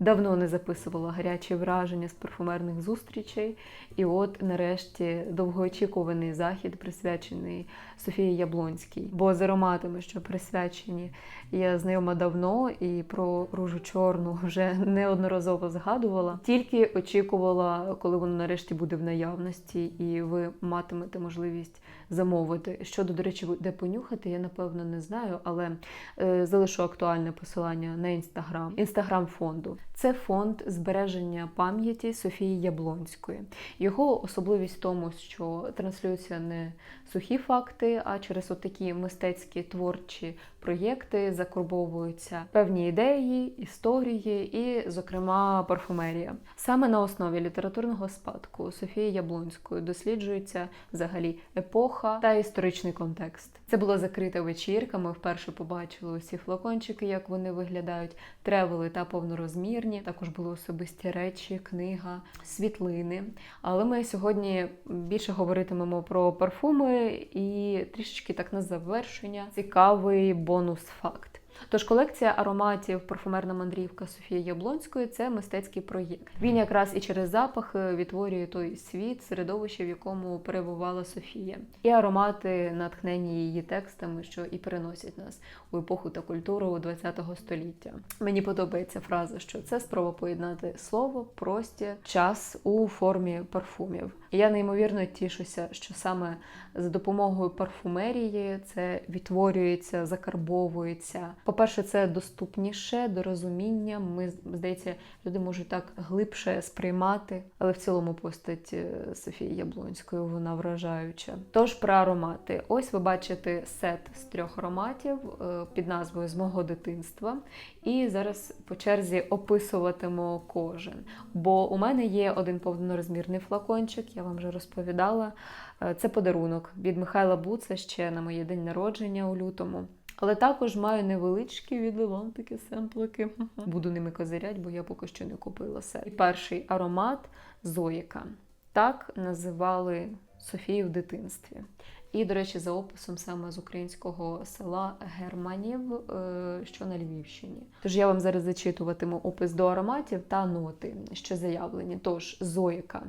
Давно не записувала гарячі враження з парфумерних зустрічей. І от нарешті довгоочікуваний захід, присвячений Софії Яблонській. Бо з ароматами, що присвячені, я знайома давно і про ружу чорну вже неодноразово згадувала. Тільки очікувала, коли воно нарешті буде в наявності, і ви матимете можливість замовити. Щодо, до речі, де понюхати, я напевно не знаю, але е, залишу актуальне посилання на інстаграм. Інстаграм фонду. Це фонд збереження пам'яті Софії Яблонської. Його особливість в тому, що транслюються не сухі факти, а через отакі мистецькі творчі проєкти закорбовуються певні ідеї, історії і, зокрема, парфумерія. Саме на основі літературного спадку Софії Яблонської досліджується взагалі епоха та історичний контекст. Це була закрита вечірка. Ми вперше побачили усі флакончики, як вони виглядають, тревели та повнорозмірні. Також були особисті речі, книга, світлини. Але ми сьогодні більше говоритимемо про парфуми і трішечки так на завершення цікавий бонус-факт. Тож колекція ароматів парфумерна мандрівка Софії Яблонської це мистецький проєкт. Він якраз і через запахи відтворює той світ, середовище, в якому перебувала Софія, і аромати, натхнені її текстами, що і переносять нас у епоху та культуру ХХ століття. Мені подобається фраза, що це спроба поєднати слово, простір, час у формі парфумів. Я неймовірно тішуся, що саме за допомогою парфумерії це відтворюється, закарбовується. По-перше, це доступніше до розуміння. Ми здається, люди можуть так глибше сприймати, але в цілому постать е, Софії Яблонської вона вражаюча. Тож про аромати. Ось ви бачите сет з трьох ароматів е, під назвою З мого дитинства. І зараз по черзі описуватиму кожен. Бо у мене є один повнорозмірний флакончик, я вам вже розповідала. Е, Це подарунок від Михайла Буца ще на моє день народження у лютому. Але також маю невеличкі від Левантики семплики. Буду ними козирять, бо я поки що не купила все. І перший аромат Зоїка. Так називали Софію в дитинстві. І, до речі, за описом саме з українського села Германів, е, що на Львівщині. Тож я вам зараз зачитуватиму опис до ароматів та ноти, що заявлені. Тож, Зоїка.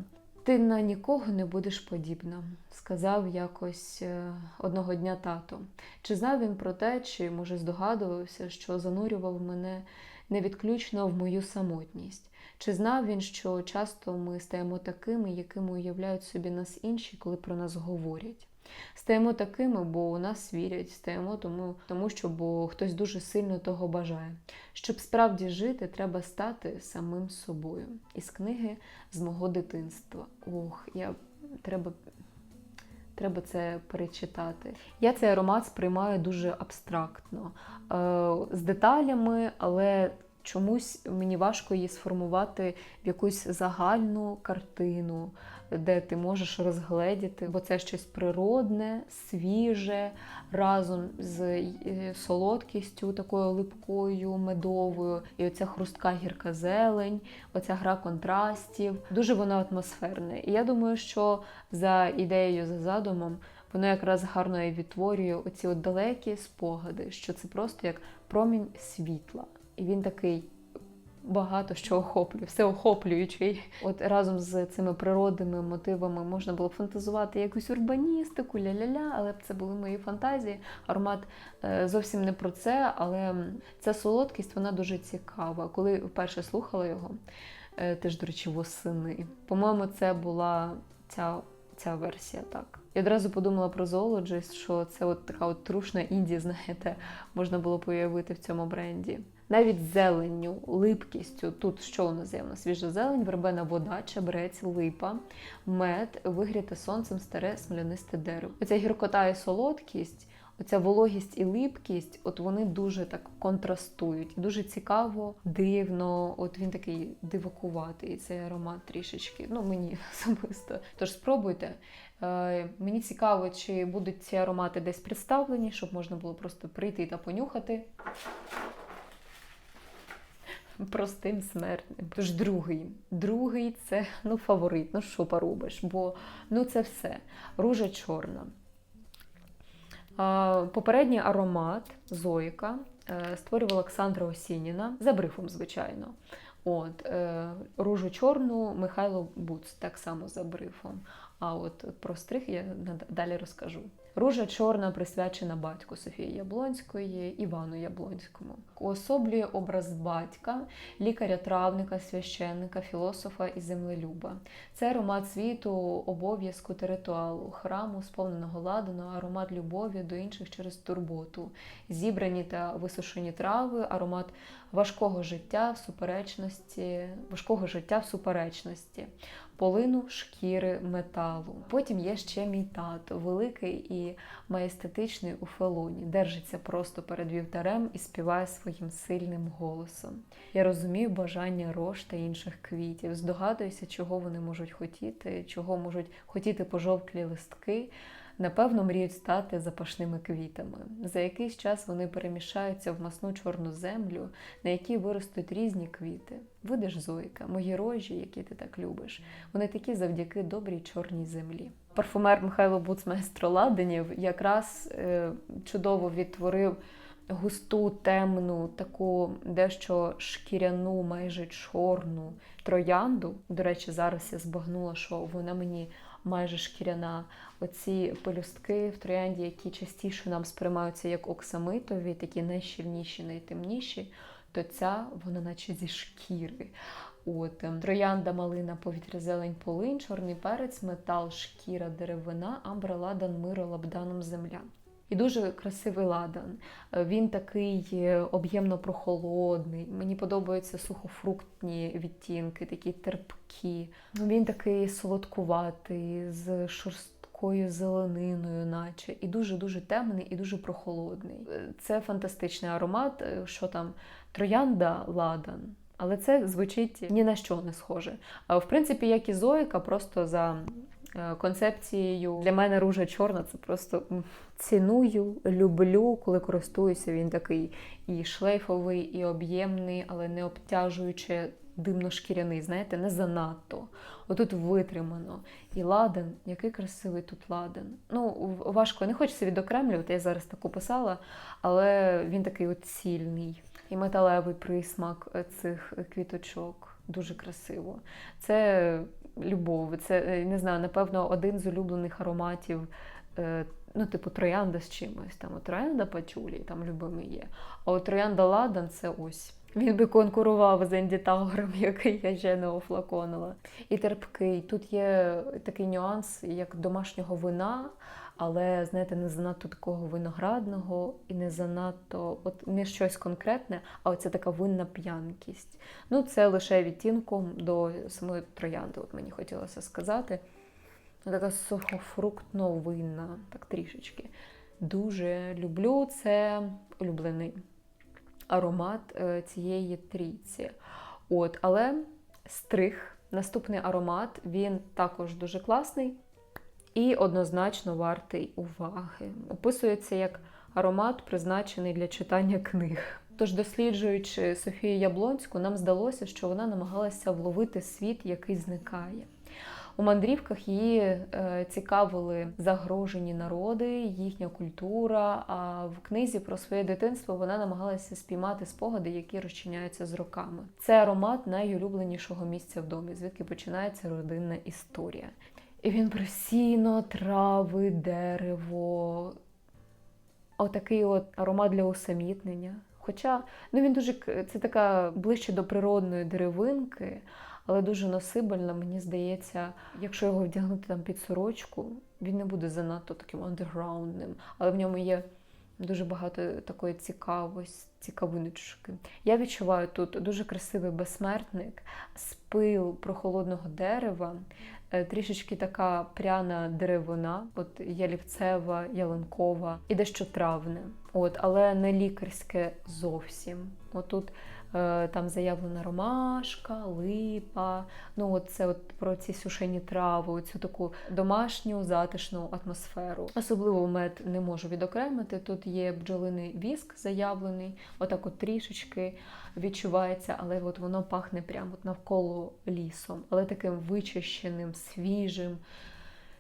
Ти на нікого не будеш подібна, сказав якось е, одного дня тато. Чи знав він про те, чи може здогадувався, що занурював мене невідключно в мою самотність? Чи знав він, що часто ми стаємо такими, якими уявляють собі нас інші, коли про нас говорять? Стаємо такими, бо у нас вірять, стаємо тому, тому що бо хтось дуже сильно того бажає. Щоб справді жити, треба стати самим собою. Із книги з мого дитинства. Ох, я треба. Треба це перечитати. Я цей аромат сприймаю дуже абстрактно, е, з деталями, але чомусь мені важко її сформувати в якусь загальну картину, де ти можеш розгледіти, бо це щось природне, свіже, разом з е, солодкістю, такою липкою, медовою, і оця хрустка гірка зелень, оця гра контрастів. Дуже воно атмосферне. І я думаю, що за ідеєю, за задумом, воно якраз гарно і відтворює оці от далекі спогади, що це просто як промінь світла. І він такий багато що охоплює, все охоплюючий. От разом з цими природними мотивами можна було фантазувати якусь урбаністику, ля-ля-ля, але це були мої фантазії. Аромат е, зовсім не про це, але ця солодкість вона дуже цікава. Коли вперше слухала його, е, теж, до речі, восени. По-моєму, це була ця. Ця версія так. Я одразу подумала про Zoologist, що це от така от трушна інді, знаєте, можна було появити в цьому бренді. Навіть зеленню, липкістю. Тут що у нас є? Свіжа зелень, вербена вода, чебрець, липа, мед, вигріте сонцем старе смолянисте дерево. Оця гіркота і солодкість, оця вологість і липкість, от вони дуже так контрастують. Дуже цікаво, дивно. От він такий дивакуватий, цей аромат трішечки. Ну, мені особисто. Тож спробуйте. Е, Мені цікаво, чи будуть ці аромати десь представлені, щоб можна було просто прийти та понюхати. Простим смертним. Тож другий. Другий це ну, фаворит. Ну що поробиш? Бо ну це все. Ружа чорна. Попередній аромат Зоїка е, створювала Олександра Осініна за брифом, звичайно. От, е, ружу чорну Михайло Буц, так само за брифом. А от про стриг я далі розкажу. Ружа чорна присвячена батьку Софії Яблонської, Івану Яблонському. Уособлює образ батька, лікаря-травника, священника, філософа і землелюба. Це аромат світу, обов'язку та ритуалу, храму, сповненого ладану, аромат любові до інших через турботу, зібрані та висушені трави, аромат важкого життя в суперечності, важкого життя в суперечності, полину шкіри металу. Потім є ще мій тато, великий і маєстетичний у фелоні, держиться просто перед вівтарем і співає своїм сильним голосом. Я розумію бажання рож та інших квітів, здогадуюся, чого вони можуть хотіти, чого можуть хотіти пожовклі листки. Напевно, мріють стати запашними квітами. За якийсь час вони перемішаються в масну чорну землю, на якій виростуть різні квіти. Видиш, Зойка, мої рожі, які ти так любиш, вони такі завдяки добрій чорній землі. Парфумер Михайло Буцмайстро Ладенів якраз е, чудово відтворив густу, темну, таку дещо шкіряну, майже чорну троянду. До речі, зараз я збагнула, що вона мені майже шкіряна. Оці пелюстки в троянді, які частіше нам сприймаються як оксамитові, такі найщільніші, найтемніші, то ця вона наче зі шкіри. От ем, троянда, малина, повітря, зелень, полинь, чорний перець, метал, шкіра, деревина, амбра, ладан, миро, лабданом, земля. І дуже красивий ладан. Е, Він такий е, об'ємно прохолодний. Мені подобаються сухофруктні відтінки, такі терпкі. Ну, Він такий солодкуватий, з шорсткою зелениною, наче, і дуже-дуже темний, і дуже прохолодний. Е, Це фантастичний аромат, що там троянда ладан. Але це звучить ні на що не схоже. В принципі, як і Зоїка, просто за е, концепцією для мене ружа чорна це просто ціную, люблю, коли користуюся. Він такий і шлейфовий, і об'ємний, але не обтяжуючи димно-шкіряний, знаєте, не занадто. Отут витримано. І ладен, який красивий тут ладен. Ну, важко, не хочеться відокремлювати, я зараз так описала, але він такий от цільний. І металевий присмак е, цих квіточок. Дуже красиво. Це любов. Це е, не знаю, напевно, один з улюблених ароматів. е, Ну, типу, троянда з чимось. Там троянда пачулі, там любимий є. А от троянда ладан це ось. Він би конкурував з Енді Таугером, який я ще не офлаконила. І терпкий. Тут є такий нюанс, як домашнього вина, але знаєте, не занадто такого виноградного і не занадто, от не щось конкретне, а оця така винна п'янкість. Ну, це лише відтінком до самої троянди, от мені хотілося сказати. Така сухофруктно-винна, так трішечки. Дуже люблю це улюблений аромат е, цієї трійці. От, але стриг, наступний аромат, він також дуже класний і однозначно вартий уваги. Описується як аромат, призначений для читання книг. Тож, досліджуючи Софію Яблонську, нам здалося, що вона намагалася вловити світ, який зникає. У мандрівках її е, цікавили загрожені народи, їхня культура. А в книзі про своє дитинство вона намагалася спіймати спогади, які розчиняються з роками. Це аромат найулюбленішого місця в домі, звідки починається родинна історія. І він про сіно, трави, дерево. Отакий от аромат для усамітнення. Хоча ну він дуже це така ближче до природної деревинки, але дуже носибельна, мені здається, якщо його вдягнути там під сорочку, він не буде занадто таким андерграундним, але в ньому є дуже багато такої цікавості, цікавиночки. Я відчуваю тут дуже красивий безсмертник, спил прохолодного дерева, трішечки така пряна деревина, от ялівцева, ялинкова і дещо травне. От, але не лікарське зовсім. Отут е, там заявлена ромашка, липа. Ну, от це от про ці сушені трави, цю таку домашню затишну атмосферу. Особливо мед не можу відокремити. Тут є бджолиний віск заявлений, отак от трішечки відчувається, але от воно пахне прямо от навколо лісом, але таким вичищеним, свіжим.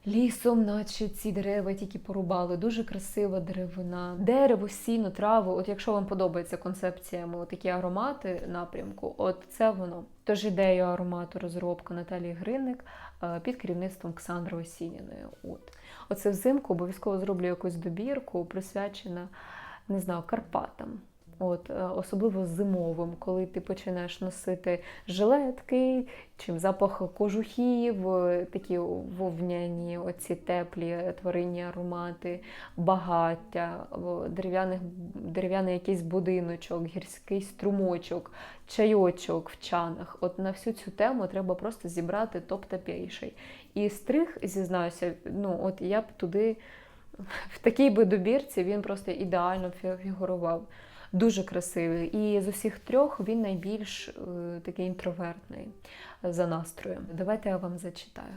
Лісом, наче ці дерева тільки порубали, дуже красива деревина. Дерево, сіно, трави. От якщо вам подобається концепціями такі аромати напрямку, от це воно. Тож ідею аромату розробка Наталії Гринник е, під керівництвом Ксандри Осініної. От. Оце взимку обов'язково зроблю якусь добірку, присвячена, не знаю, Карпатам. От, е, особливо зимовим, коли ти починаєш носити жилетки, чим запах кожухів, е, такі вовняні, оці теплі тваринні аромати, багаття, дерев'яний якийсь будиночок, гірський струмочок, чайочок в чанах. От на всю цю тему треба просто зібрати топ та. І стриг, зізнаюся, ну от я б туди в такій би добірці він просто ідеально фігурував. Дуже красивий. І з усіх трьох він найбільш е, такий інтровертний за настроєм. Давайте я вам зачитаю.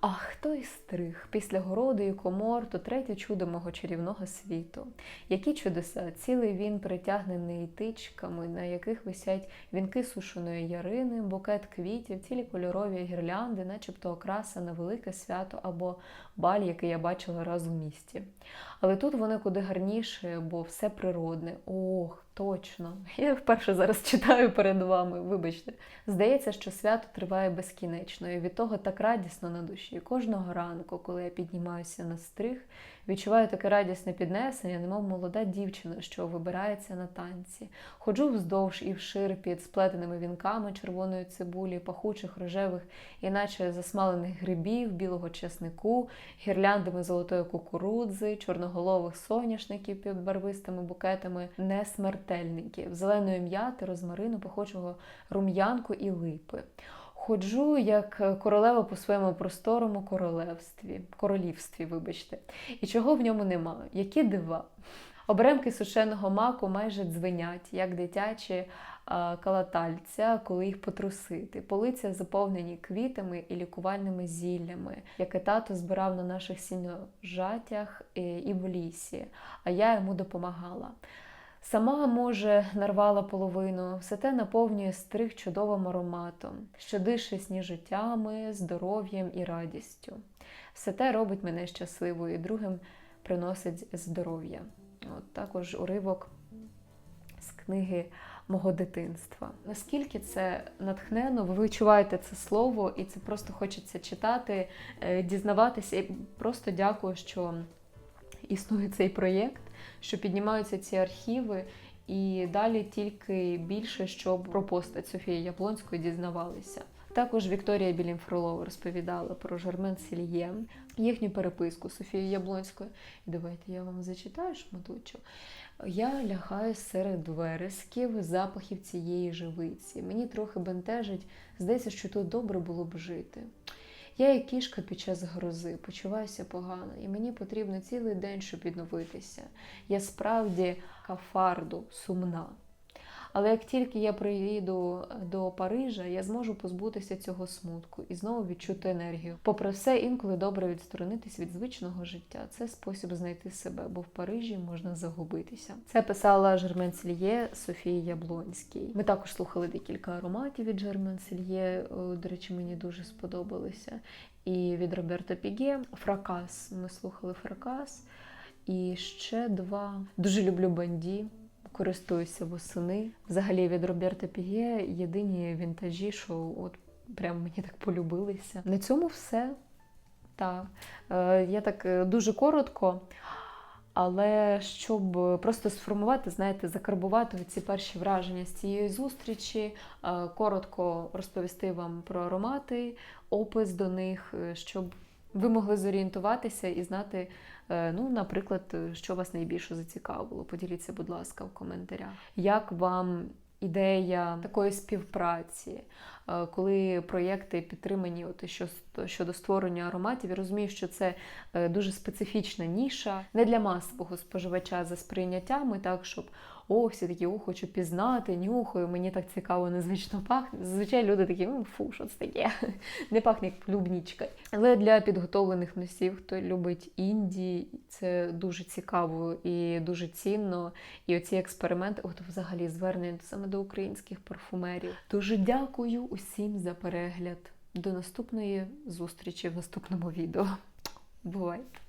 Ах, той стриг після городу і комор, то третє чудо мого чарівного світу. Які чудеса, цілий він притягнений тичками, на яких висять вінки сушеної ярини, букет квітів, цілі кольорові гірлянди, начебто окраса на велике свято або баль, який я бачила раз у місті. Але тут вони куди гарніше, бо все природне. Ох, точно. Я вперше зараз читаю перед вами, вибачте. Здається, що свято триває безкінечно, і від того так радісно на душі. Кожного ранку, коли я піднімаюся на стриг, відчуваю таке радісне піднесення, немов молода дівчина, що вибирається на танці. Ходжу вздовж і вшир під сплетеними вінками червоної цибулі, пахучих рожевих, іначе засмалених грибів, білого чеснику, гірляндами золотої кукурудзи, чорноголових соняшників під барвистими букетами, несмертельників, зеленої м'яти, розмарину, похожого рум'янку і липи. Ходжу як королева по своєму просторому королевстві, королівстві, вибачте. І чого в ньому нема? Які дива? Оберемки сушеного маку майже дзвенять, як дитячі а, калатальця, коли їх потрусити. Полиця заповнені квітами і лікувальними зіллями, яке тато збирав на наших сіножатях і і в лісі, а я йому допомагала. Сама, може, нарвала половину, все те наповнює стриг чудовим ароматом, що дише сніжиттями, здоров'ям і радістю. Все те робить мене щасливою і другим приносить здоров'я. От також уривок з книги мого дитинства. Наскільки це натхнено, ви відчуваєте це слово, і це просто хочеться читати, е, дізнаватися. І просто дякую, що існує цей проєкт, що піднімаються ці архіви. І далі тільки більше, щоб про постать Софії Яблонської дізнавалися. Також Вікторія Білін-Фролова розповідала про Жермен Сільє, їхню переписку Софії Яблонської. І давайте я вам зачитаю шматочок. Я лягаю серед вересків, запахів цієї живиці. Мені трохи бентежить, здається, що тут добре було б жити. Я як кішка під час грози, почуваюся погано, і мені потрібно цілий день, щоб відновитися. Я справді кафарду, сумна. Але як тільки я приїду до Парижа, я зможу позбутися цього смутку і знову відчути енергію. Попри все, інколи добре відсторонитись від звичного життя. Це спосіб знайти себе, бо в Парижі можна загубитися. Це писала Жермен Сільє Софії Яблонській. Ми також слухали декілька ароматів від Жермен Сільє. До речі, мені дуже сподобалися. І від Роберта Піге Фракас. Ми слухали Фракас. І ще два. Дуже люблю банді користуюся восени. Взагалі від Роберта Піє єдині вінтажі, що от прям мені так полюбилися. На цьому все. Так. Е, я так е, дуже коротко. Але щоб просто сформувати, знаєте, закарбувати ці перші враження з цієї зустрічі, е, коротко розповісти вам про аромати, опис до них, щоб ви могли зорієнтуватися і знати, е, ну, наприклад, що вас найбільше зацікавило. Поділіться, будь ласка, в коментарях. Як вам ідея такої співпраці, коли проєкти підтримані от, що, щодо створення ароматів, я розумію, що це е, дуже специфічна ніша, не для масового споживача за сприйняттями, так, щоб о, всі такі, о, хочу пізнати, нюхаю, мені так цікаво, незвично пахне. Зазвичай люди такі, фу, що це таке? Не пахне як клубнічка. Але для підготовлених носів, хто любить інді, це дуже цікаво і дуже цінно. І оці експерименти, от взагалі звернення саме до українських парфумерів. Дуже дякую усім за перегляд. До наступної зустрічі в наступному відео. Бувайте!